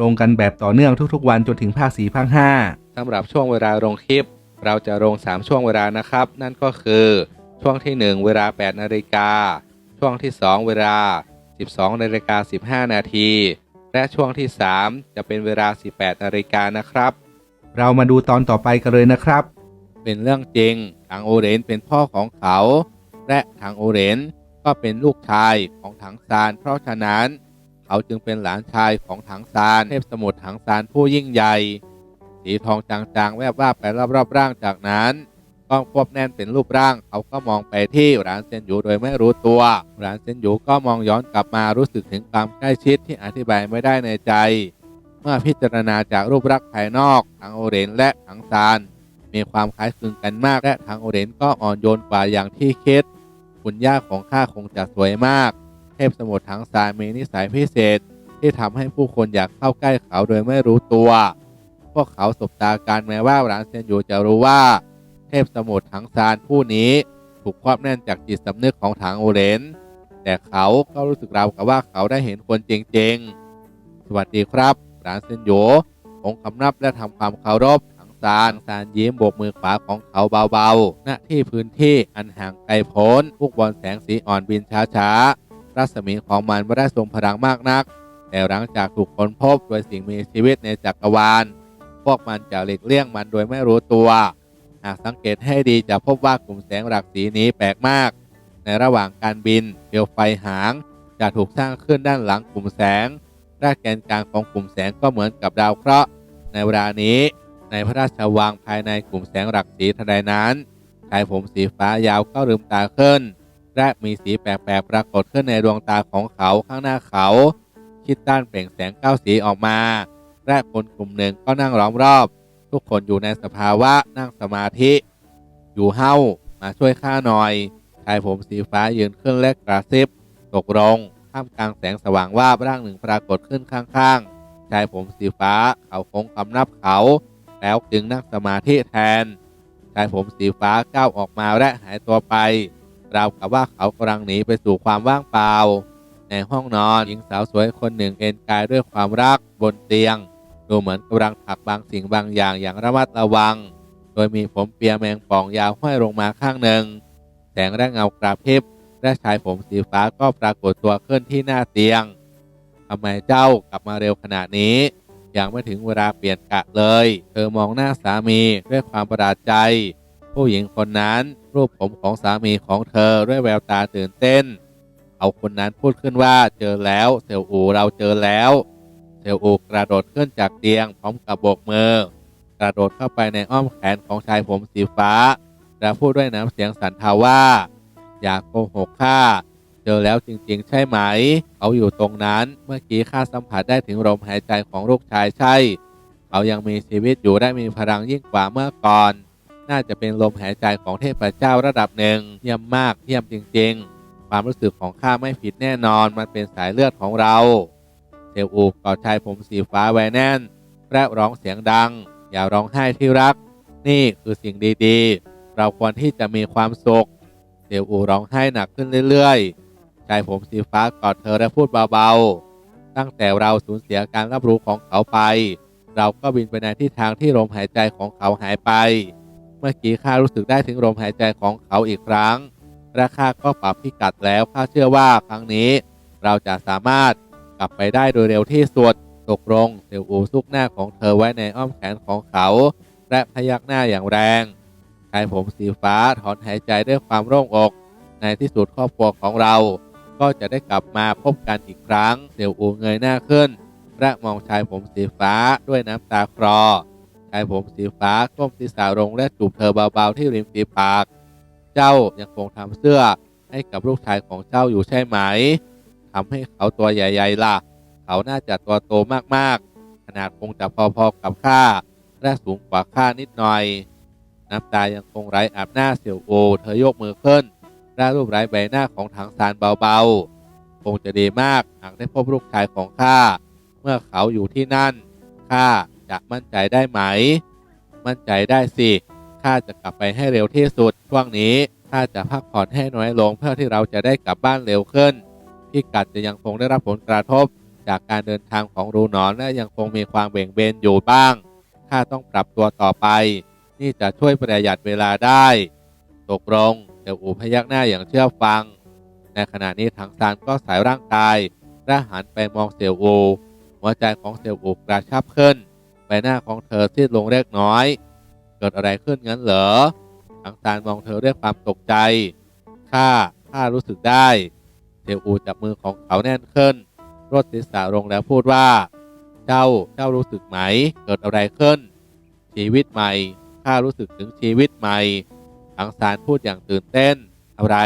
ลงกันแบบต่อเนื่องทุกๆ วันจนถึงภาค4ภาค5สำหรับช่วงเวลาลงคลิป เราจะลง 3 ช่วงเวลานะครับ นั่นก็คือช่วงที่ 1 เวลา 8 นาฬิกา ช่วงที่ 2 เวลา 12 นาฬิกา 15 นาที และช่วงที่ 3 จะเป็นเวลา 18 นาฬิกานะครับ เรามาดูตอนต่อไปกันเลยนะครับ เป็นเรื่องจริงทางโอเรนเป็นพ่อของเขา และทางโอเรนก็เป็นลูกชายของถังซานเพราะฉะนั้น เขาจึงเป็นหลานชายของถังซานเทพสมุทรถังซานผู้ยิ่งใหญ่สีทองจางๆ แวบว่าไปรอบๆร่างจากนั้นกล้องควบแน่นเป็นรูปร่าง เขาก็มองไปที่ร้านเซนยูโดยไม่รู้ตัวร้านเซนยูก็มองย้อนกลับมารู้สึกถึงความใกล้ชิดที่อธิบายไม่ได้ในใจ เมื่อพิจารณาจากรูปลักษณ์ภายนอกทางโอเรนและถังซานมีความคล้ายคลึงกันมากและทางโอเรนก็อ่อนโยนกว่าอย่างที่คิดคุณย่าของข้าคงจะสวยมาก ทพสมุทรถังซานมีนิสัยพิเศษ ที่ทำให้ผู้คนอยากเข้าใกล้เขาโดยไม่รู้ตัว พวกเขาสบตากันแม้ว่าหลานเซียนอยู่จะรู้ว่า เทพสมุทรถังซานผู้นี้ถูกครอบแน่นจากจิตสำนึกของถังโอเรนแต่เขาก็รู้สึกราวกับว่าเขาได้เห็นคนจริงๆ สวัสดีครับหลานเซียนโยองค์คำนับและทำความเคารพถังซานซานยิ้มโบกมือขวาของเขาเบาๆ ณ ที่พื้นที่อันห่างไกลโพ้นลูกบอลแสงสีอ่อนบินช้าๆ รัศมีของมันไม่ได้ทรงพลังมากนัก แต่หลังจากถูกค้นพบโดยสิ่งมีชีวิตในจักรวาล พวกมันจะหลีกเลี่ยงมันโดยไม่รู้ตัว หากสังเกตให้ดีจะพบว่ากลุ่มแสงหลักสีนี้แปลกมาก ในระหว่างการบินเปลวไฟหาง จะถูกสร้างขึ้นด้านหลังกลุ่มแสงและแกนกลางของกลุ่มแสงก็เหมือนกับดาวเคราะห์ ในเวลานี้ ในพระราชวังภายในกลุ่มแสงหลักสีทันใดนั้นชายผมสีฟ้ายาวก็ลืมตาขึ้น และมีสีแปลกๆปรากฏขึ้นในดวงตาของเขาข้างหน้าเขา คิดต้านเปล่งแสงเก้าสีออกมา และคนกลุ่มหนึ่งก็นั่งล้อมรอบ ทุกคนอยู่ในสภาวะนั่งสมาธิ อยู่เฮ้ามาช่วยข้าหน่อยชายผมสีฟ้ายืนขึ้นและกระซิบตกลงท่ามกลางแสงสว่างว่าบร่างหนึ่งปรากฏขึ้นข้างๆชายผมสีฟ้าเขาคงคำนับเขา แล้วจึงนั่งสมาธิแทนชายผมสีฟ้าก้าวออกมาและหายตัวไป ราวกับว่าเขากำลังหนีไปสู่ความว่างเปล่า ในห้องนอนหญิงสาวสวยคนหนึ่งเอนกายด้วยความรักบนเตียง ดูเหมือนกำลังถักบางสิ่งบางอย่างอย่างระมัดระวัง โดยมีผมเปียแมงป่องยาวห้อยลงมาข้างหนึ่ง แสงและเงากระพริบและชายผมสีฟ้าก็ปรากฏตัวขึ้นที่หน้าเตียงทำไมเจ้ากลับมาเร็วขนาดนี้ยังไม่ถึงเวลาเปลี่ยนกะเลย เธอมองหน้าสามีด้วยความประหลาดใจ ผู้หญิงคนนั้นรูปผมของสามีของเธอด้วยแววตาตื่นเต้นเขาคนนั้นพูดขึ้นว่าเจอแล้วเซลอูเราเจอแล้วเซลอูกระโดดขึ้นจากเตียงพร้อมกับโบกมือกระโดดเข้าไปในอ้อมแขนของชายผมสีฟ้า และพูดด้วยน้ำเสียงสันทาว่า อยากโกหกข้าเจอแล้วจริงๆ ใช่ไหม เขาอยู่ตรงนั้นเมื่อกี้ข้าสัมผัสได้ถึงลมหายใจของลูกชายใช่ เขายังมีชีวิตอยู่ได้มีพลังยิ่งกว่าเมื่อก่อน น่าจะเป็นลมหายใจของเทพเจ้าระดับหนึ่งเยี่ยมมากเยี่ยมจริง ๆ ความรู้สึกของข้าไม่ผิดแน่นอนมันเป็นสายเลือดของเราเซลอูกอดชายผมสีฟ้าไว้แน่นและร้องเสียงดัง อย่าร้องไห้ที่รัก นี่คือสิ่งดีๆ เราควรที่จะมีความสุขเซลอูร้องไห้หนักขึ้นเรื่อยๆชายผมสีฟ้ากอดเธอและพูดเบาๆ ตั้งแต่เราสูญเสียการรับรู้ของเขาไป เราก็บินไปในทิศทางที่ลมหายใจของเขาหายไป เมื่อกี้ข้ารู้สึกได้ถึงลมหายใจของเขาอีกครั้ง และข้าก็ปรับพิกัดแล้วข้าเชื่อว่าครั้งนี้ เราจะสามารถกลับไปได้โดยเร็วที่สุดตกลงเซลอูซุกหน้าของเธอไว้ในอ้อมแขนของเขา และพยักหน้าอย่างแรงชายผมสีฟ้าถอนหายใจด้วยความโล่งอก ในที่สุดครอบครัวของเรา ก็จะได้กลับมาพบกันอีกครั้งเสี่ยวอูเงยหน้าขึ้น และมองชายผมสีฟ้าด้วยน้ำตาคลอ ชายผมสีฟ้าก้มศีรษะลงและจูบเธอเบาๆที่ริมฝีปาก เจ้ายังคงทำเสื้อให้กับลูกชายของเจ้าอยู่ใช่ไหมทำให้เขาตัวใหญ่ๆล่ะ เขาน่าจะตัวโตมากๆ ขนาดคงจะพอๆกับข้าและสูงกว่าข้านิดหน่อย น้ำตายังคงไหลอาบหน้าเสี่ยวโอ เธอยกมือขึ้นร่ารูปไร้ใบหน้าของถังซานเบาๆ คงจะดีมากหากได้พบลูกชายของข้า เมื่อเขาอยู่ที่นั่น ข้า จะมั่นใจได้ไหม มั่นใจได้สิข้าจะกลับไปให้เร็วที่สุด ช่วงนี้ข้าจะพักผ่อนให้น้อยลงเพื่อที่เราจะได้กลับบ้านเร็วขึ้นพิกัดจะยังคงได้รับผลกระทบ จากการเดินทางของรูหนอนและยังคงมีความเบ่งเบนอยู่บ้างข้าต้องปรับตัวต่อไป นี่จะช่วยประหยัดเวลาได้ ตกลงเสี่ยวอูพยักหน้าอย่างเชื่อฟัง ในขณะนี้ถังซานก็สายร่างกายและหันไปมองเสี่ยวอูหัวใจของเสี่ยวอูกระชับขึ้น ใบหน้าของเธอซีดลงเล็กน้อย เกิดอะไรขึ้นงั้นเหรอถังซานมองเธอด้วยความตกใจ ข้า ข้ารู้สึกได้เสี่ยวอูจับมือของเขาแน่นขึ้นรดศีรษะลงแล้วพูดว่า เจ้า เจ้ารู้สึกไหม เกิดอะไรขึ้น ชีวิตใหม่ ข้ารู้สึกถึงชีวิตใหม่ถังซานพูดอย่างตื่นเต้น อะไร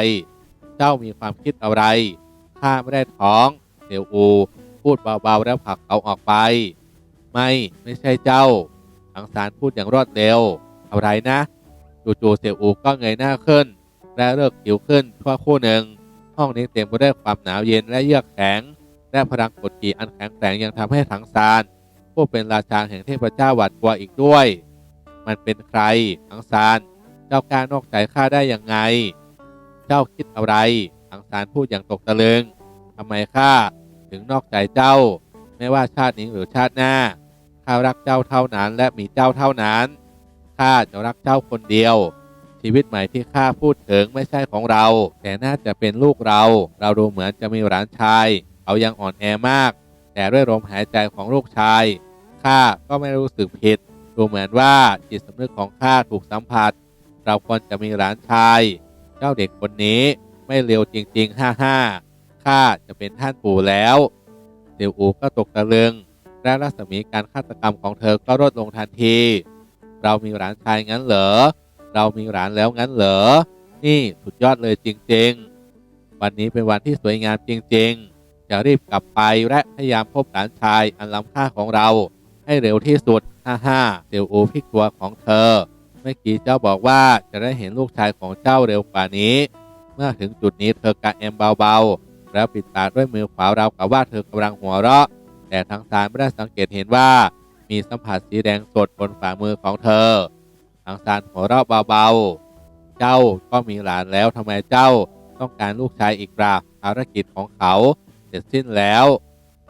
เจ้ามีความคิดอะไร ข้าไม่ได้ท้องเสี่ยวอู พูดเบาๆแล้วผลักเขาออกไป ไม่ไม่ใช่เจ้าถังซานพูดอย่างรวดเร็วอะไรนะจู่ๆเสี่ยวอูก็เงยหน้าขึ้น และเลิกผิวขึ้นชั่วคู่หนึ่ง ห้องนี้เต็มไปด้วยความหนาวเย็นและเยือกแข็ง และพลังกดขี่อันแข็งแกร่งยังทำให้ถังซานผู้เป็นราชาแห่งเทพเจ้าหวาดกลัวอีกด้วย มันเป็นใครถังซาน เจ้ากล้านอกใจข้าได้ยังไง เจ้าคิดอะไรถังซานพูดอย่างตกตะลึงทำไมข้าถึงนอกใจเจ้า ไม่ว่าชาตินี้หรือชาติหน้า ข้ารักเจ้าเท่านั้น และมีเจ้าเท่านั้นข้าจะรักเจ้าคนเดียว ชีวิตใหม่ที่ข้าพูดถึงไม่ใช่ของเรา แต่น่าจะเป็นลูกเรา เราดูเหมือนจะมีหลานชายเขายังอ่อนแอมาก แต่ด้วยลมหายใจของลูกชายข้าก็ไม่รู้สึกผิด ดูเหมือนว่าจิตสำนึกของข้าถูกสัมผัส เราควรจะมีหลานชาย เจ้าเด็กคนนี้ไม่เร็วจริงๆฮ่าฮ่าข้าจะเป็นท่านปู่แล้วเสี่ยวอูก็ตกตะลึง และรัศมีการฆาตกรรมของเธอก็ลดลงทันที เรามีหลานชายงั้นเหรอ เรามีหลานแล้วงั้นเหรอ นี่สุดยอดเลยจริง ๆ วันนี้เป็นวันที่สวยงามจริงๆ จะรีบกลับไปและพยายามพบหลานชายอันล้ำค่าของเรา ให้เร็วที่สุด ฮ่าฮ่าเสี่ยวอูพิกตัวของเธอ เมื่อกี้เจ้าบอกว่าจะได้เห็นลูกชายของเจ้าเร็วกว่านี้ เมื่อถึงจุดนี้เธอกระแอมเบาๆ แล้วปิดตาด้วยมือขวาเรากับว่าเธอกำลังหัวเราะ แต่ทางซ้ายไม่ได้สังเกตเห็นว่า มีสัมผัสสีแดงสดบนฝ่ามือของเธอ ทางซานหัวเราะเบาๆ เจ้าก็มีหลานแล้วทำไมเจ้าต้องการลูกชายอีกล่ะภารกิจของเขา เสร็จสิ้นแล้ว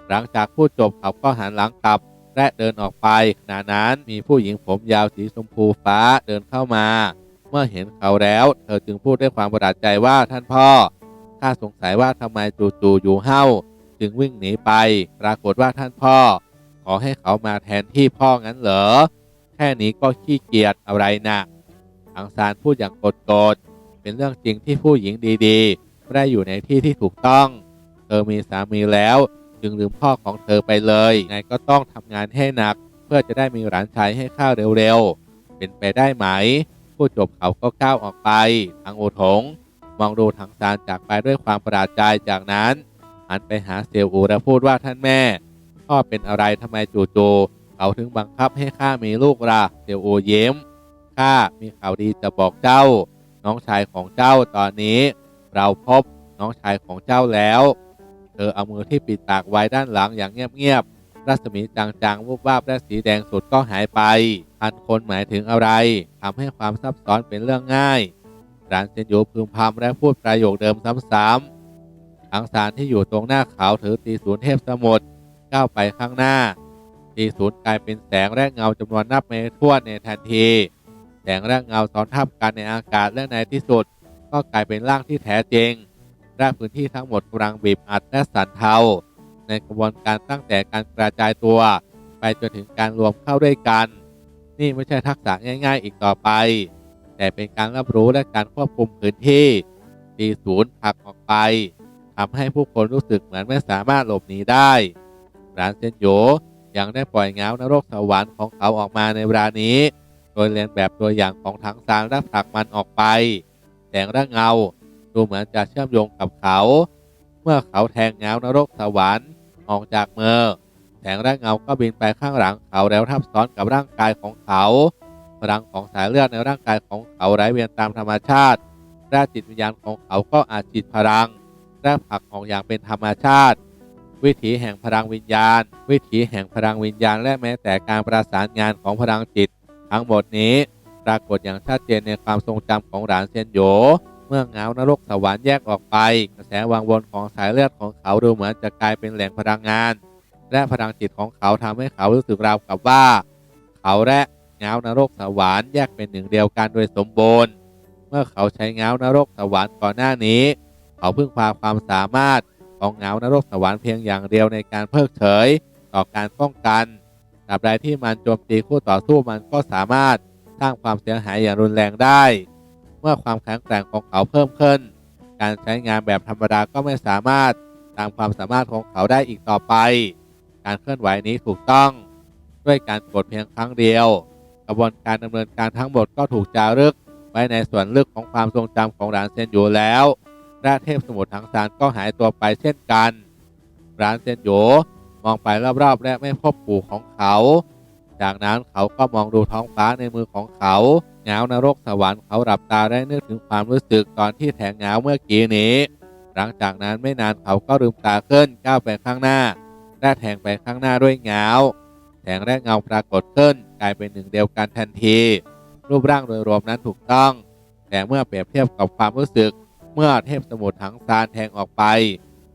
หลังจากพูดจบเขาก็หันหลังกลับและเดินออกไปขณะนั้นมีผู้หญิงผมยาวสีชมพูฟ้าเดินเข้ามา เมื่อเห็นเขาแล้ว เธอจึงพูดด้วยความประหลาดใจว่าท่านพ่อข้าสงสัยว่าทำไมจู่ๆอยู่เฮ้า จึงวิ่งหนีไป ปรากฏว่าท่านพ่อ ขอให้เขามาแทนที่พ่องั้นเหรอ แค่นี้ก็ขี้เกียจอะไรนะอังซานพูดอย่างโกรธๆเป็นเรื่องจริงที่ผู้หญิงดีๆ ไม่ได้อยู่ในที่ที่ถูกต้อง เธอมีสามีแล้ว จึงลืมพ่อของเธอไปเลยไงก็ต้องทำงานให้หนัก เพื่อจะได้มีหลานชายให้ข้าวเร็วๆ เป็นไปได้ไหม ผู้จบเขาก็ก้าวออกไปทางโอถงมองดูถังซานจากไปด้วยความประหลาดใจจากนั้น หันไปหาเซียวอูและพูดว่าท่านแม่ พ่อเป็นอะไรทำไมจู่ๆเขาถึงบังคับให้ข้ามีลูกล่ะเซียวอูเย้มข้ามีข่าวดีจะบอกเจ้า น้องชายของเจ้าตอนนี้ เราพบน้องชายของเจ้าแล้ว เธอเอามือที่ปิดปากไว้ด้านหลังอย่างเงียบๆรัศมีจางๆวูบวาบและสีแดงสุดก็หายไปพันคนหมายถึงอะไรทำให้ความซับซ้อนเป็นเรื่องง่ายรานเซนโยพึมพำและพูดประโยคเดิมซ้ำๆ ทางสารที่อยู่ตรงหน้าเขาถือตีศูนย์เทพสมุทรก้าวไปข้างหน้า ตีศูนย์กลายเป็นแสงและเงาจำนวนนับไม่ถ้วนในทันที แสงและเงาซ้อนทับกันในอากาศและในที่สุด ก็กลายเป็นร่างที่แท้จริงและพื้นที่ทั้งหมดกำลังบีบอัดและสั่นเทาในกระบวนการตั้งแต่การกระจายตัว ไปจนถึงการรวมเข้าด้วยกัน นี่ไม่ใช่ทักษะง่าย ๆ อีกต่อไป แต่เป็นการรับรู้และการควบคุมพื้นที่ตีศูนย์ผลักออกไป ทำให้ผู้คนรู้สึกเหมือนไม่สามารถหลบหนีได้ ร้านเซนโยยังได้ปล่อยเงานรกสวรรค์ของเขาออกมาในเวลานี้ โดยเรียนแบบตัวอย่างของทั้งซานและผลักมันออกไป แสงและเงาดูเหมือนจะเชื่อมโยงกับเขา เมื่อเขาแทงเงานรกสวรรค์ออกจากมือแสงและเงาก็บินไปข้างหลังเขาแล้วทับซ้อนกับร่างกายของเขาพลังของสายเลือดในร่างกายของเขาไหลเวียนตามธรรมชาติและจิตวิญญาณของเขาก็อาจจิตพลัง และผักออกอย่างเป็นธรรมชาติ วิถีแห่งพลังวิญญาณ วิถีแห่งพลังวิญญาณ และแม้แต่การประสานงานของพลังจิต ทั้งหมดนี้ปรากฏอย่างชัดเจนในความทรงจำของหลานเซนโยเมื่อเงานรกสวรรค์แยกออกไป กระแสวังวนของสายเลือดของเขาดูเหมือนจะกลายเป็นแหล่งพลังงาน และพลังจิตของเขาทำให้เขารู้สึกราวกับว่า เขาและเงานรกสวรรค์แยกเป็นหนึ่งเดียวกันโดยสมบูรณ์ เมื่อเขาใช้เงานรกสวรรค์ก่อนหน้านี้ เขาพึ่งพาความสามารถของเงานรกสวรรค์เพียงอย่างเดียวในการเพิกเฉยต่อการป้องกันตราบใดที่มันโจมตีคู่ต่อสู้มันก็สามารถสร้างความเสียหายอย่างรุนแรงได้ เมื่อความแข็งแกร่งของเขาเพิ่มขึ้น การใช้งานแบบธรรมดาก็ไม่สามารถตามความสามารถของเขาได้อีกต่อไป การเคลื่อนไหวนี้ถูกต้อง ด้วยการกดเพียงครั้งเดียว กระบวนการดำเนินการทั้งหมดก็ถูกจารึกไว้ในส่วนลึกของความทรงจำของหลานเซนอยู่แล้ว และเทพสมุทรทั้งสารก็หายตัวไปเช่นกันหลานเซนโยมองไปรอบๆ และไม่พบปู่ของเขา จากนั้นเขาก็มองดูท้องฟ้าในมือของเขาเงานรกสวรรค์เขาหลับตาได้นึกถึงความรู้สึกตอนที่แทงเงาเมื่อกี้นี้ หลังจากนั้นไม่นานเขาก็ลืมตาขึ้นก้าวไปข้างหน้าและแทงไปข้างหน้าด้วยเงาแสงและเงาปรากฏขึ้น กลายเป็นหนึ่งเดียวกันทันที รูปร่างโดยรวมนั้นถูกต้อง แต่เมื่อเปรียบเทียบกับความรู้สึก เมื่อเทพสมุทรทั้งซานแทงออกไป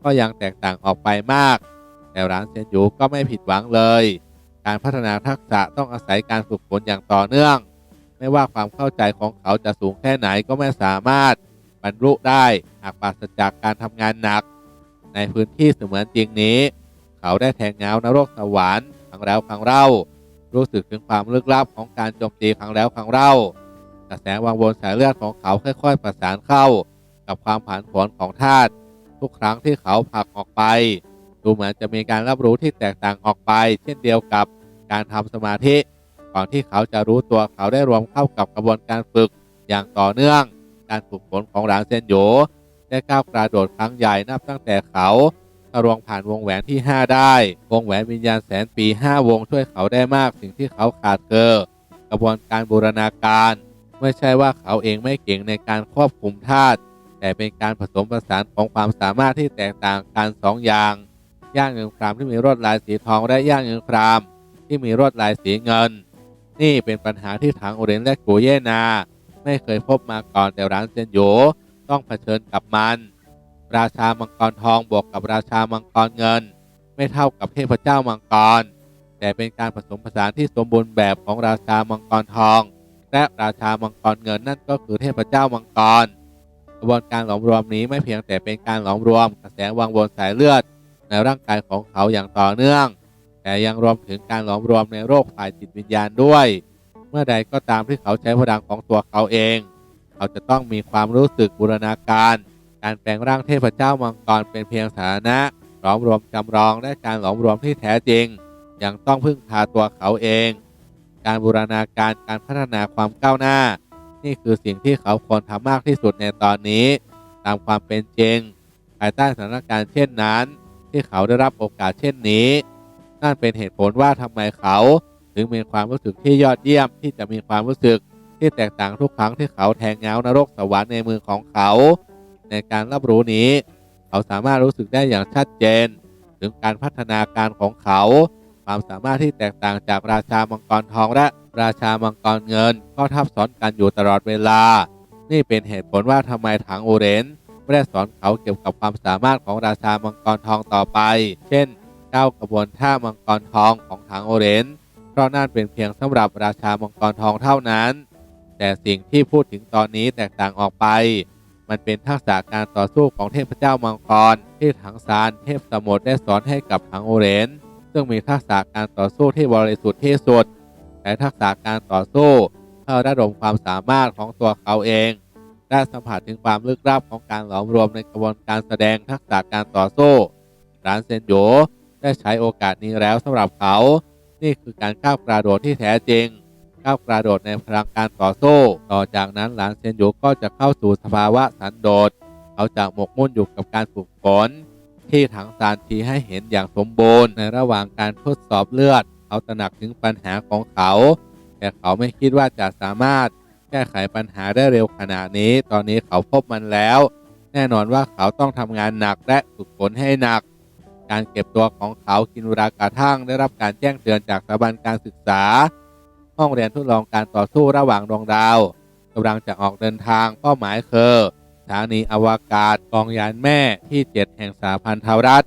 ก็ยังแตกต่างออกไปมาก แต่ร้านเซนยูก็ไม่ผิดหวังเลย การพัฒนาทักษะต้องอาศัยการฝึกฝนอย่างต่อเนื่อง ไม่ว่าความเข้าใจของเขาจะสูงแค่ไหนก็ไม่สามารถบรรลุได้หากปราศจากการทำงานหนัก ในพื้นที่เสมือนจริงนี้ เขาได้แทงเงานรกสวรรค์ครั้งแล้วครั้งเล่า รู้สึกถึงความลึกลับของการโจมตีครั้งแล้วครั้งเล่ากระแสวังวนสายเลือดของเขาค่อย ๆ ประสานเข้า กับความผันผวนของธาตุทุกครั้งที่เขาผลักออกไป ดูเหมือนจะมีการรับรู้ที่แตกต่างออกไป เช่นเดียวกับการทำสมาธิ ก่อนที่เขาจะรู้ตัวเขาได้รวมเข้ากับกระบวนการฝึกอย่างต่อเนื่อง การฝึกฝนของหลานเซนโยได้ก้าวกระโดดครั้งใหญ่นับตั้งแต่เขาทะลวงผ่านวงแหวนที่ 5 ได้ วงแหวนวิญญาณแสนปี 5 วงช่วยเขาได้มากสิ่งที่เขาขาดเกิกระบวนการบูรณาการ ไม่ใช่ว่าเขาเองไม่เก่งในการควบคุมธาตุ แต่เป็นการผสมผสานของความสามารถที่แตกต่างกันสองอย่าง ย่างเงินครามที่มีรวดลายสีทองและย่างเงินครามที่มีรวดลายสีเงิน นี่เป็นปัญหาที่ทางโอเรนและกูเยนา ไม่เคยพบมาก่อนแต่ร้านเซนโยต้องเผชิญกับมัน ราชามังกรทองบวกกับราชามังกรเงิน ไม่เท่ากับเทพเจ้ามังกร แต่เป็นการผสมผสานที่สมบูรณ์แบบของราชามังกรทอง และราชามังกรเงินนั่นก็คือเทพเจ้ามังกร กระบวนการหลอมรวมนี้ไม่เพียงแต่เป็นการหลอมรวมกระแสวังวนสายเลือด ในร่างกายของเขาอย่างต่อเนื่อง แต่ยังรวมถึงการหลอมรวมในโรคฝ่ายจิตวิญญาณด้วย เมื่อใดก็ตามที่เขาใช้พลังของตัวเขาเอง เขาจะต้องมีความรู้สึกบูรณาการ การแปลงร่างเทพเจ้ามังกรเป็นเพียงสถานะหลอมรวมจำลองและการหลอมรวมที่แท้จริง ยังต้องพึ่งพาตัวเขาเอง การบูรณาการการพัฒนาความก้าวหน้า นี่คือสิ่งที่เขาควรทำมากที่สุดในตอนนี้ ตามความเป็นจริง ภายใต้สถานการณ์เช่นนั้น ที่เขาได้รับโอกาสเช่นนี้ นั่นเป็นเหตุผลว่าทำไมเขา ถึงมีความรู้สึกที่ยอดเยี่ยมที่จะมีความรู้สึกที่แตกต่างทุกครั้งที่เขาแทงเงานรกสวรรค์ในมือของเขา ในการรับรู้นี้ เขาสามารถรู้สึกได้อย่างชัดเจน ถึงการพัฒนาการของเขา ความสามารถที่แตกต่างจากราชามังกรทองและราชามังกรเงิน ก็ทับซ้อนกันอยู่ตลอดเวลา นี่เป็นเหตุผลว่าทำไมถังโอเรนไม่ได้สอนเขาเกี่ยวกับความสามารถของราชามังกรทองต่อไป เช่นเก้ากระบวนท่ามังกรทองของถังโอเรนเพราะนั่นเป็นเพียงสำหรับราชามังกรทองเท่านั้น แต่สิ่งที่พูดถึงตอนนี้แตกต่างออกไป มันเป็นทักษะการต่อสู้ของเทพเจ้ามังกรที่ถังซานเทพสมุทรได้สอนให้กับถังโอเรน ซึ่งมีทักษะการต่อสู้ที่บริสุทธิ์ที่สุดแต่ทักษะการต่อสู้เพื่อระดมความสามารถของตัวเขาเองได้สัมผัสถึงความลึกลับของการหลอมรวมในกระบวนการแสดงทักษะการต่อสู้ร้านเซนโยได้ใช้โอกาสนี้แล้วสำหรับเขา นี่คือการก้าวกระโดดที่แท้จริง ก้าวกระโดดในพลังการต่อสู้ ต่อจากนั้นหลานเซนโยก็จะเข้าสู่สภาวะสันโดษ เขาจะหมกมุ่นอยู่กับการฝึกฝน ที่ถังซานชี้ให้เห็นอย่างสมบูรณ์ในระหว่างการทดสอบเลือด เขาตระหนักถึงปัญหาของเขา แต่เขาไม่คิดว่าจะสามารถแก้ไขปัญหาได้เร็วขนาดนี้ ตอนนี้เขาพบมันแล้ว แน่นอนว่าเขาต้องทำงานหนักและฝึกฝนให้หนัก การเก็บตัวของเขากินเวลากระทั่งได้รับการแจ้งเตือนจากสถาบันการศึกษา ห้องเรียนทดลองการต่อสู้ระหว่างดวงดาวกำลังจะออกเดินทางเป้าหมายคือ ถานีอวกาศกองยานแม่ที่ 7 แห่งสหพันธรัฐ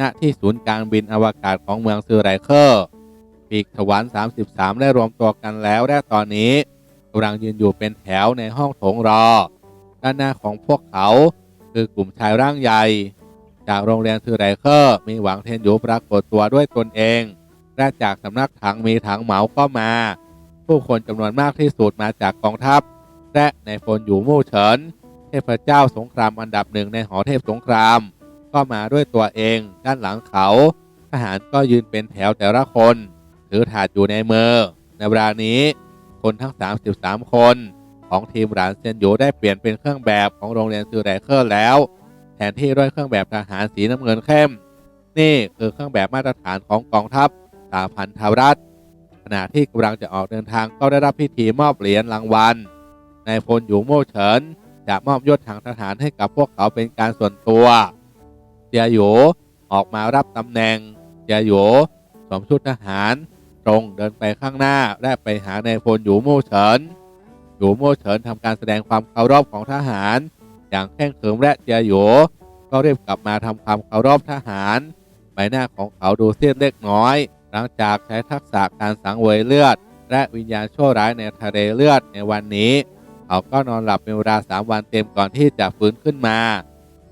ณ ที่ศูนย์การบินอวกาศของเมืองซูไรเคอร์ปีกถวัน 33 ได้รวมตัวกันแล้วและตอนนี้กำลังยืนอยู่เป็นแถวในห้องโถงรอ ด้านหน้าของพวกเขาคือกลุ่มชายร่างใหญ่ จากโรงเรียนซูไรเคอร์มีหวังเทนอยู่ปรากฏตัวด้วยตนเองและจากสำนักถังมีถังเหมาก็มา ผู้คนจำนวนมากที่สุดมาจากกองทัพ และในพลอยู่มู่เฉิน ทพเจ้าสงครามอันดับหนึ่งในหอเทพสงคราม ก็มาด้วยตัวเองด้านหลังเขา ทหารก็ยืนเป็นแถวแต่ละคน ถือถาดอยู่ในมือในเวลานี้ คนทั้ง 33 คนของทีมหลานเซียนหยูได้เปลี่ยนเป็นเครื่องแบบของโรงเรียนซูไรเคอร์แล้ว แทนที่ด้วยเครื่องแบบทหารสีน้ำเงินเข้ม นี่คือเครื่องแบบมาตรฐานของกองทัพสาพันธรัฐขณะที่กำลังจะออกเดินทางก็ได้รับพิธีมอบเหรียญรางวัลนายพลหยูโม่เฉิน จะมอบยศทางทหารให้กับพวกเขาเป็นการส่วนตัวเจียหยูออกมารับตำแหน่งเจียหยูสวมชุดทหาร ตรงเดินไปข้างหน้าและไปหานายพลหยูโม่เฉินหยูโม่เฉินทำการแสดงความเคารพของทหาร อย่างแข่งขรึมและเจียหยูก็รีบกลับมาทำความเคารพทหาร ใบหน้าของเขาดูซีดเล็กน้อย หลังจากใช้ทักษะการสังเวยเลือด และวิญญาณชั่วร้ายในทะเลเลือดในวันนี้ เขาก็นอนหลับเป็นเวลาสามวันเต็มก่อนที่จะฟื้นขึ้นมา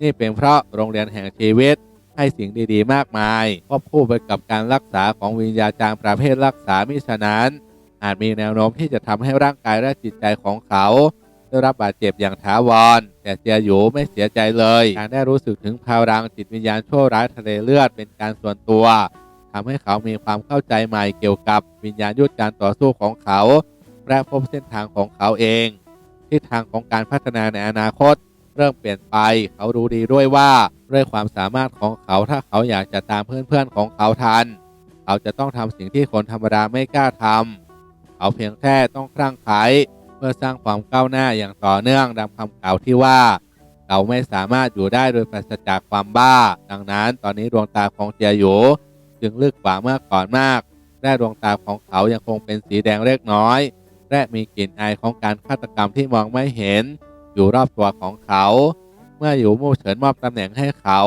นี่เป็นเพราะโรงเรียนแห่งชีวิต ให้สิ่งดีๆ มากมายควบคู่ไปกับการรักษาของวิญญาจารย์ประเภทรักษามิฉะนั้น อาจมีแนวโน้มที่จะทำให้ร่างกายและจิตใจของเขาได้รับบาดเจ็บอย่างถาวร แต่เจียหยูไม่เสียใจเลยการได้รู้สึกถึงพลังจิตวิญญาณชั่วร้ายทะเลเลือดเป็นการส่วนตัวทำให้เขามีความเข้าใจใหม่เกี่ยวกับวิญญาณยุทธการต่อสู้ของเขา และพบเส้นทางของเขาเอง ทิศทางของการพัฒนาในอนาคต เริ่มเปลี่ยนไป เขารู้ดีด้วยว่าด้วยความสามารถของเขาถ้าเขาอยากจะตามเพื่อนๆของเขาทัน เขาจะต้องทำสิ่งที่คนธรรมดาไม่กล้าทำเขาเพียงแค่ต้องคลั่งไคล้เพื่อสร้างความก้าวหน้าอย่างต่อเนื่องดังคำกล่าวที่ว่าเราไม่สามารถอยู่ได้โดยปราศจากความบ้า ดังนั้นตอนนี้ดวงตาของเจียหยูจึงลึกกว่าเมื่อก่อนมาก และดวงตาของเขายังคงเป็นสีแดงเล็กน้อย และมีกลิ่นอายของการฆาตกรรมที่มองไม่เห็น อยู่รอบตัวของเขา เมื่ออยู่มู่เฉินมอบตำแหน่งให้เขา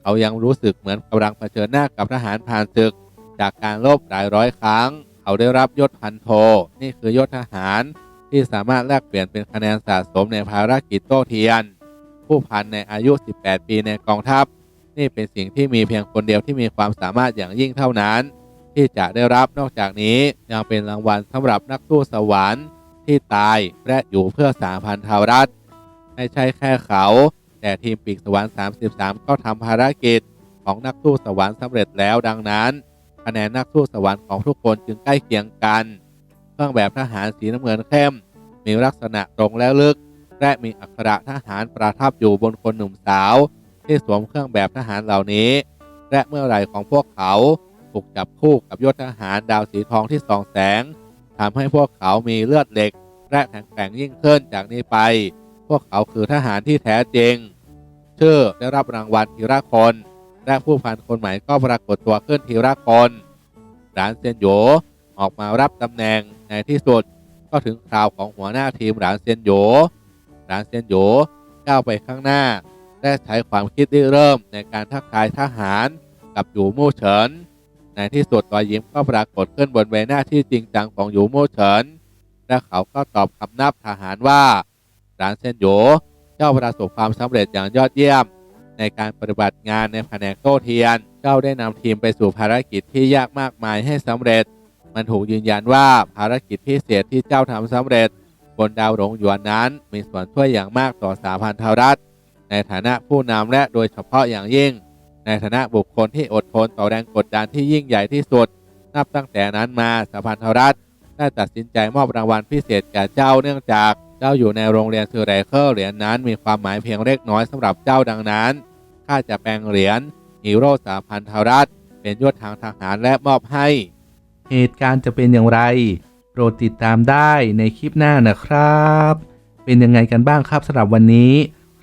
เขายังรู้สึกเหมือนกำลังเผชิญหน้ากับทหารผ่านศึก จากการลบหลายร้อยครั้ง เขาได้รับยศพันโท นี่คือยศทหารที่สามารถแลกเปลี่ยนเป็นคะแนนสะสมในภารกิจโต้เทียน ผู้พันในอายุ 18 ปีในกองทัพ นี่เป็นสิ่งที่มีเพียงคนเดียวที่มีความสามารถอย่างยิ่งเท่านั้น ที่จะได้รับนอกจากนี้ยังเป็นรางวัลสำหรับนักสู้สวรรค์ที่ตายและอยู่เพื่อสามพันธรัฐไม่ใช่แค่เขา แต่ทีมปีกสวรรค์ 33 ก็ทำภารกิจของนักสู้สวรรค์สำเร็จแล้วดังนั้น คะแนนนักสู้สวรรค์ของทุกคนจึงใกล้เคียงกัน เครื่องแบบทหารสีน้ำเงินเข้ม มีลักษณะตรงและลึก และมีอักขระทหารประทับอยู่บนคนหนุ่มสาว ที่สวมเครื่องแบบทหารเหล่านี้ และเมื่อไหร่ของพวกเขา ถูกจับคู่กับยศทหารดาวสีทองที่ส่องแสงทำให้พวกเขามีเลือดเหล็ก และแข็งแกร่งยิ่งขึ้นจากนี้ไป พวกเขาคือทหารที่แท้จริง ชื่อได้รับรางวัลทีละคน และผู้พันคนใหม่ก็ปรากฏตัวขึ้นทีละคนหลานเซียนโยออกมารับตำแหน่งในที่สุดก็ถึงคราวของหัวหน้าทีมหลานเซียนโยหลานเซียนโยก้าวไปข้างหน้าและใช้ความคิดริเริ่มในการทักทายทหารกับหยูมู่เฉิน ในที่สุดรอยยิ้มก็ปรากฏขึ้นบนใบหน้าที่จริงจังของหยูโม่เฉิน และเขาก็ตอบคำนับทหารว่าหลานเซนโยเจ้าประสบความสำเร็จอย่างยอดเยี่ยม ในการปฏิบัติงานในแผนกโตเทียน เจ้าได้นำทีมไปสู่ภารกิจที่ยากมากมายให้สำเร็จ มันถูกยืนยันว่าภารกิจพิเศษที่เจ้าทำสำเร็จ บนดาวหลงหยวนนั้น มีส่วนช่วยอย่างมากต่อสาพันธรัฐ ในฐานะผู้นำและโดยเฉพาะอย่างยิ่ง ในฐานะบุคคลที่อดทนต่อแรงกดดันที่ยิ่งใหญ่ที่สุด นับตั้งแต่นั้นมาสาพันธรัฐได้ตัดสินใจมอบรางวัลพิเศษแก่เจ้าเนื่องจากเจ้าอยู่ในโรงเรียนซูไรเคิลเหรียญนั้นมีความหมายเพียงเล็กน้อยสำหรับเจ้าดังนั้นข้าจะแปลงเหรียญฮีโร่สาพันธรัฐเป็นยศทางทหารและมอบให้ เหตุการณ์จะเป็นอย่างไรโปรดติดตามได้ในคลิปหน้านะครับ เป็นยังไงกันบ้างครับสำหรับวันนี้